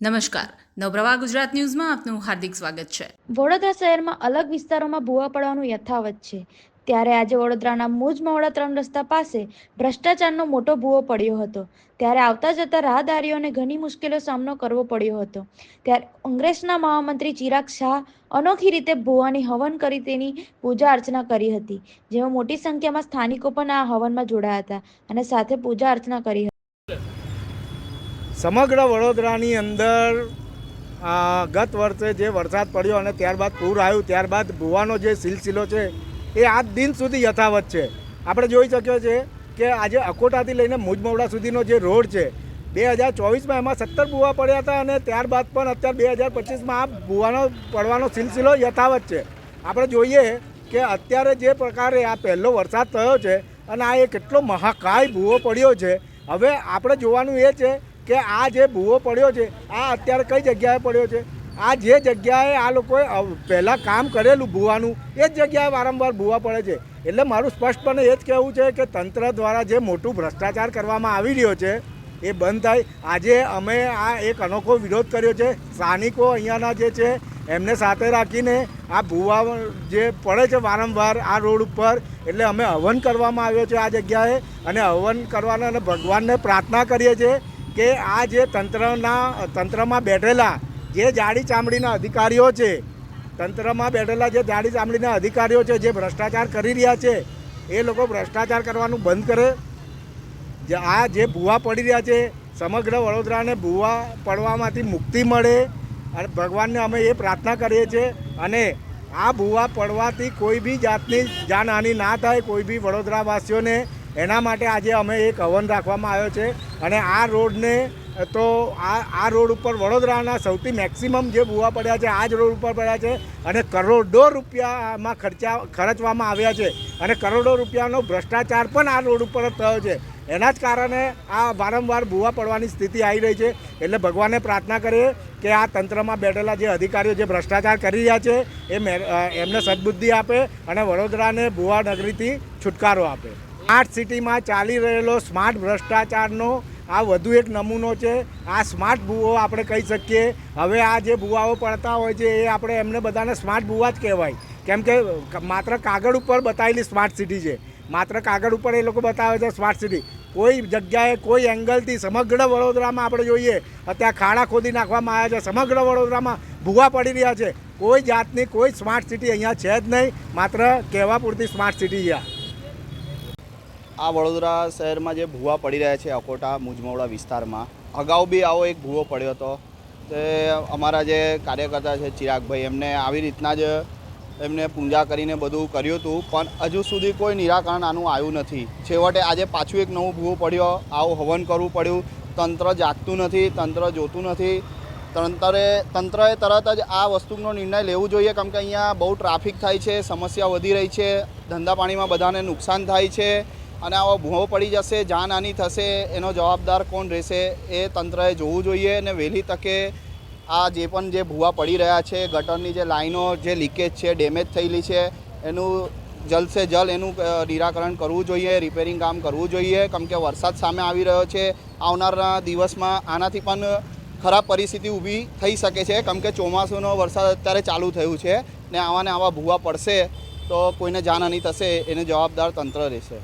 નમસ્કાર. નવપ્રવાહ ગુજરાત ન્યૂઝમાં આપનું હાર્દિક સ્વાગત છે. વડોદરા શહેરમાં અલગ વિસ્તારોમાં ભૂવા પડવાનું યથાવત છે. ત્યારે આજે વડોદરાના મુજ મવડા ત્રણ રસ્તા પાસે ભ્રષ્ટાચારનો મોટો ભૂવો પડ્યો હતો. ત્યારે આવતા જતા રાહદારીઓને ઘણી મુશ્કેલીનો સામનો કરવો પડ્યો હતો. ત્યારે કોંગ્રેસના મહામંત્રી ચિરાગ શાહ અનોખી રીતે ભૂવાની હવન કરી તેની પૂજા અર્ચના કરી હતી. જેમાં મોટી સંખ્યામાં સ્થાનિકો પણ આ હવનમાં જોડાયા હતા અને સાથે પૂજા અર્ચના કરી હતી. સમગ્ર વડોદરાની અંદર ગત વર્ષે જે વરસાદ પડ્યો અને ત્યારબાદ પૂર આવ્યું, ત્યારબાદ ભૂવાનો જે સિલસિલો છે, એ આજ દિન સુધી યથાવત છે. આપણે જોઈ શક્યો છે કે આજે અકોટાથી લઈને મુજમવડા સુધીનો જે રોડ છે, બે હજાર ચોવીસમાં એમાં સત્તર ભૂવા પડ્યા હતા અને ત્યારબાદ પણ અત્યારે બે હજાર પચીસમાં આ ભૂવાનો, પડવાનો સિલસિલો યથાવત છે. આપણે જોઈએ કે અત્યારે જે પ્રકારે આ પહેલો વરસાદ થયો છે અને આ એ કેટલો મહાકાય ભૂવો પડ્યો છે. હવે આપણે જોવાનું એ છે કે આ જે ભૂવો પડ્યો છે, આ અત્યારે કઈ જગ્યાએ પડ્યો છે? આ જે જગ્યાએ આ લોકોએ પહેલાં કામ કરેલું ભૂવાનું, એ જ જગ્યાએ વારંવાર ભૂવા પડે છે. એટલે મારું સ્પષ્ટપણે એ જ કહેવું છે કે તંત્ર દ્વારા જે મોટું ભ્રષ્ટાચાર કરવામાં આવી રહ્યો છે, એ બંધ થાય. આજે અમે આ એક અનોખો વિરોધ કર્યો છે. સ્થાનિકો અહીંયાના જે છે, એમને સાથે રાખીને આ ભૂવા જે પડે છે વારંવાર આ રોડ ઉપર, એટલે અમે હવન કરવામાં આવ્યો છે આ જગ્યાએ. અને હવન કરવાના અને ભગવાનને પ્રાર્થના કરીએ છીએ કે આ જે તંત્રના, તંત્રમાં બેઠેલા જે જાડી ચામડીના અધિકારીઓ છે, તંત્રમાં બેઠેલા જે જાડી ચામડીના અધિકારીઓ છે, જે ભ્રષ્ટાચાર કરી રહ્યા છે, એ લોકો ભ્રષ્ટાચાર કરવાનું બંધ કરે. આ જે ભૂવા પડી રહ્યા છે, સમગ્ર વડોદરાને ભૂવા પડવામાંથી મુક્તિ મળે અને ભગવાનને અમે એ પ્રાર્થના કરીએ છીએ. અને આ ભૂવા પડવાથી કોઈ બી જાતની જાનહાનિ ના થાય, કોઈ બી વડોદરાવાસીઓને એના માટે આજે અમે એક હવન રાખવામાં આવ્યો છે અને આ રોડને તો આ આ રોડ ઉપર વડોદરાના સૌથી મેક્સિમમ જે ભૂવા પડ્યા છે, આ જ રોડ ઉપર પડ્યા છે અને કરોડો રૂપિયામાં ખર્ચા, ખર્ચવામાં આવ્યા છે અને કરોડો રૂપિયાનો ભ્રષ્ટાચાર પણ આ રોડ ઉપર જ થયો છે. એના જ કારણે આ વારંવાર ભૂવા પડવાની સ્થિતિ આવી રહી છે. એટલે ભગવાનને પ્રાર્થના કરીએ કે આ તંત્રમાં બેઠેલા જે અધિકારીઓ જે ભ્રષ્ટાચાર કરી રહ્યા છે, એ એમને સદબુદ્ધિ આપે અને વડોદરાને ભૂવા નગરીથી છુટકારો આપે. સ્માર્ટ સિટીમાં ચાલી રહેલો સ્માર્ટ ભ્રષ્ટાચારનો આ વધુ એક નમૂનો છે. આ સ્માર્ટ ભૂવો આપણે કહી શકીએ. હવે આ જે ભૂવાઓ પડતા હોય છે એ આપણે એમને બધાને સ્માર્ટ ભૂવા જ કહેવાય. કેમ કે માત્ર કાગળ ઉપર બતાવેલી સ્માર્ટ સિટી છે. માત્ર કાગળ ઉપર એ લોકો બતાવે છે સ્માર્ટ સિટી. કોઈ જગ્યાએ કોઈ એંગલથી સમગ્ર વડોદરામાં આપણે જોઈએ, અત્યારે ખાડા ખોદી નાખવામાં આવ્યા છે. સમગ્ર વડોદરામાં ભૂવા પડી રહ્યા છે. કોઈ જાતની કોઈ સ્માર્ટ સિટી અહીંયા છે જ નહીં. માત્ર કહેવા પૂરતી સ્માર્ટ સિટી છે આ. વડોદરા શહેરમાં જે ભૂવા પડી રહ્યા છે, અકોટા મુજમવડા વિસ્તારમાં, અગાઉ બી આવો એક ભૂવો પડ્યો હતો. તે અમારા જે કાર્યકર્તા છે, ચિરાગભાઈ, એમને આવી રીતના જ એમને પૂજા કરીને બધું કર્યું હતું, પણ હજુ સુધી કોઈ નિરાકરણ આનું આવ્યું નથી. છેવટે આજે પાછું એક નવું ભૂવો પડ્યો. આવું હવન કરવું પડ્યું. તંત્ર જાગતું નથી, તંત્ર જોતું નથી. તંત્રે તંત્રએ તરત જ આ વસ્તુનો નિર્ણય લેવો જોઈએ, કેમ કે અહીંયા બહુ ટ્રાફિક થાય છે, સમસ્યા વધી રહી છે, ધંધા પાણીમાં બધાને નુકસાન થાય છે. અને આવો ભૂવો પડી જશે જાનહાનિ થશે, એનો જવાબદાર કોણ રહેશે એ તંત્રએ જોવું જોઈએ અને વહેલી તકે આ જે પણ જે ભૂવા પડી રહ્યા છે, ગટરની જે લાઈનો, જે લીકેજ છે, ડેમેજ થયેલી છે, એનું જલ્દ સે જલ્દ એનું નિરાકરણ કરવું જોઈએ, રિપેરિંગ કામ કરવું જોઈએ. કેમ કે વરસાદ સામે આવી રહ્યો છે આવનારના દિવસમાં આનાથી પણ ખરાબ પરિસ્થિતિ ઊભી થઈ શકે છે. કેમ કે ચોમાસુનો વરસાદ અત્યારે ચાલુ થયું છે ને આવા ને આવા ભૂવા પડશે તો કોઈને જાનહાની થશે, એને જવાબદાર તંત્ર રહેશે.